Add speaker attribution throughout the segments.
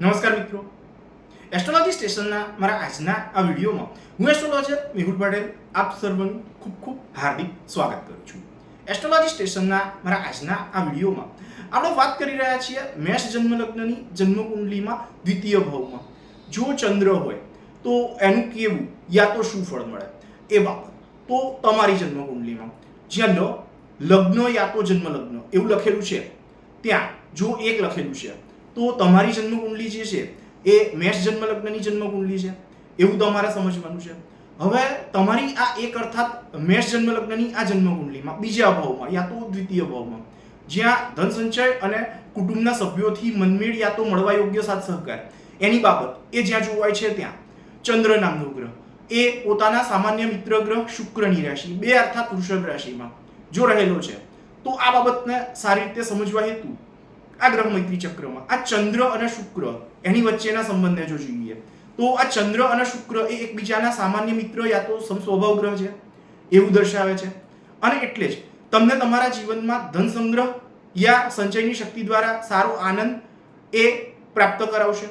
Speaker 1: નમસ્કાર મિત્રો. એસ્ટ્રોલોજી સ્ટેશનના મારા આજના આ વિડીયોમાં હું એસ્ટ્રોલોજર મેહુલ પટેલ આપ સર્વનું ખૂબ ખૂબ હાર્દિક સ્વાગત કરું છું. એસ્ટ્રોલોજી સ્ટેશનના મારા આજના આ વિડીયોમાં આપણે વાત કરી રહ્યા છીએ મેષ જન્મલગ્નની જન્મકુંડલીમાં દ્વિતીય ભાવમાં. જો ચંદ્ર હોય તો એનું કેવું યા તો શું ફળ મળે એ બાબત. તો તમારી જન્મકુંડલીમાં. જ્યાં લગ્ન યા તો જન્મલગ્ન એવું લખેલું છે. ત્યાં જો એક લખેલું છે તો તમારી જન્મકુંડલી જે છે, એ મેષ જન્મ લગ્નની જન્મકુંડલી છે. એવું તમારે સમજવાનું છે. હવે તમારી આ એક અર્થાત મેષ જન્મ લગ્નની આ જન્મકુંડલીમાં, બીજા ભાવમાં યા તો દ્વિતીય ભાવમાં જ્યાં ધન સંચય અને કુટુંબના સભ્યોથી મનમેળ યા તો મળવા યોગ્ય સાથ સહકાર. એની બાબત, એ જ્યાં જોવાય છે ત્યાં. ચંદ્ર નામનો ગ્રહ, એ પોતાના સામાન્ય મિત્ર ગ્રહ શુક્રની રાશિ, બે અર્થાત વૃષભ રાશિમાં જો રહેલો છે, તો આ બાબતને સારી રીતે સમજવા હેતુ આ ગ્રહ મૈત્રી ચક્રમાં, આ ચંદ્ર અને શુક્ર, એની વચ્ચેના સંબંધને જો જોઈએ, તો આ ચંદ્ર અને શુક્ર એ એકબીજાના સામાન્ય મિત્ર યા તો સમસ્વભાવ ગ્રહ છે, એવું દર્શાવે છે. અને એટલે જ તમને તમારા જીવનમાં ધન સંગ્રહ યા સંચયની શક્તિ દ્વારા સારો આનંદ એ પ્રાપ્ત કરાવશે.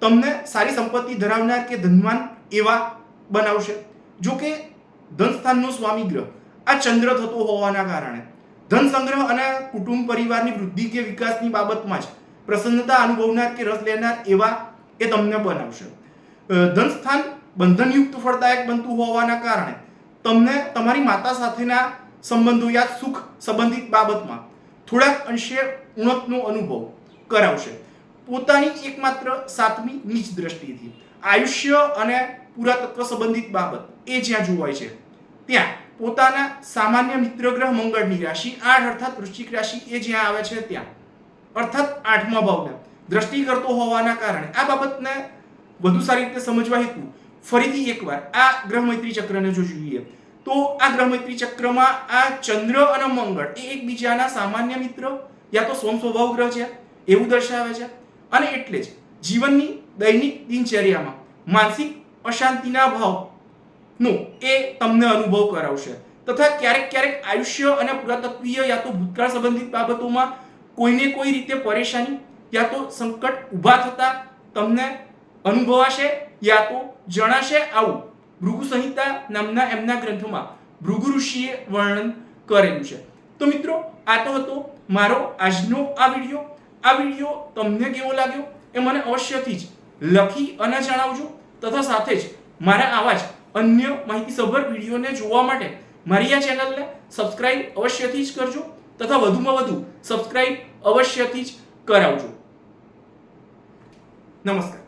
Speaker 1: તમને સારી સંપત્તિ ધરાવનાર કે ધનવાન એવા બનાવશે. જો કે ધન સ્થાનનો સ્વામી ગ્રહ આ ચંદ્ર થતો હોવાના કારણે ધન સંગ્રહ અને કુટુંબ પરિવારની વૃદ્ધિ કે વિકાસની બાબતમાં જ પ્રસન્નતા અનુભવનાર કે રસ લેનાર એવા એ તમને બનાવશે. ધન સ્થાન બંધનયુક્ત ફળદાયક બનતું હોવાના કારણે તમને તમારી માતા સાથેના સંબંધો યા સુખ સંબંધિત બાબતમાં થોડાક અંશે ઉણપનો અનુભવ કરાવશે. પોતાની એકમાત્ર સાતમી નીચ દ્રષ્ટિથી આયુષ્ય અને પુરાતત્વ સંબંધિત બાબત એ જ્યાં જોવાય છે, ત્યાં પોતાના સામાન્ય મિત્ર ગ્રહ મંગળની રાશિ આઠ અર્થાત વૃશ્ચિક રાશિ એ જ્યાં આવે છે ત્યાં. અર્થાત આઠમા ભાવને. દ્રષ્ટિ કરતો હોવાના કારણે આ બાબતને વધુ સારી રીતે સમજવા હેતુ ફરીથી એકવાર આ ગ્રહ મૈત્રી ચક્રને જો જોઈએ તો આ ગ્રહ મૈત્રી ચક્રમાં આ ચંદ્ર અને મંગળ એ એકબીજાના સામાન્ય મિત્ર યા તો સ્વમ સ્વભાવ ગ્રહ છે, એવું દર્શાવે છે. અને એટલે જ જીવનની દૈનિક દિનચર્યામાં માનસિક અશાંતિના ભાવનો એ તમને અનુભવ કરાવશે. તથા ક્યારેક ક્યારેક આયુષ્ય અને પુરાતત્વીય યા તો ભૂતકાળ સંબંધિત બાબતોમાં કોઈને કોઈ રીતે પરેશાની યા તો સંકટ ઊભા થતા તમને અનુભવાશે યા તો જણાશે આવું. ભૃગુ સંહિતા નામના એમના ગ્રંથોમાં ભૃગુ ઋષિએ વર્ણન કરેલું છે. તો મિત્રો, આ તો હતો મારો આજનો આ વીડિયો. આ વીડિયો તમને કેવો લાગ્યો એ મને અવશ્યથી જ લખી અને જણાવજો. તથા સાથે જ મારા આવા જ અન્ય માહિતીસભર વિડીયોને જોવા માટે મારી આ ચેનલને સબસ્ક્રાઇબ અવશ્યથી જ કરજો તથા વધુમાં વધુ સબસ્ક્રાઇબ અવશ્યથી જ કરાવજો. નમસ્કાર.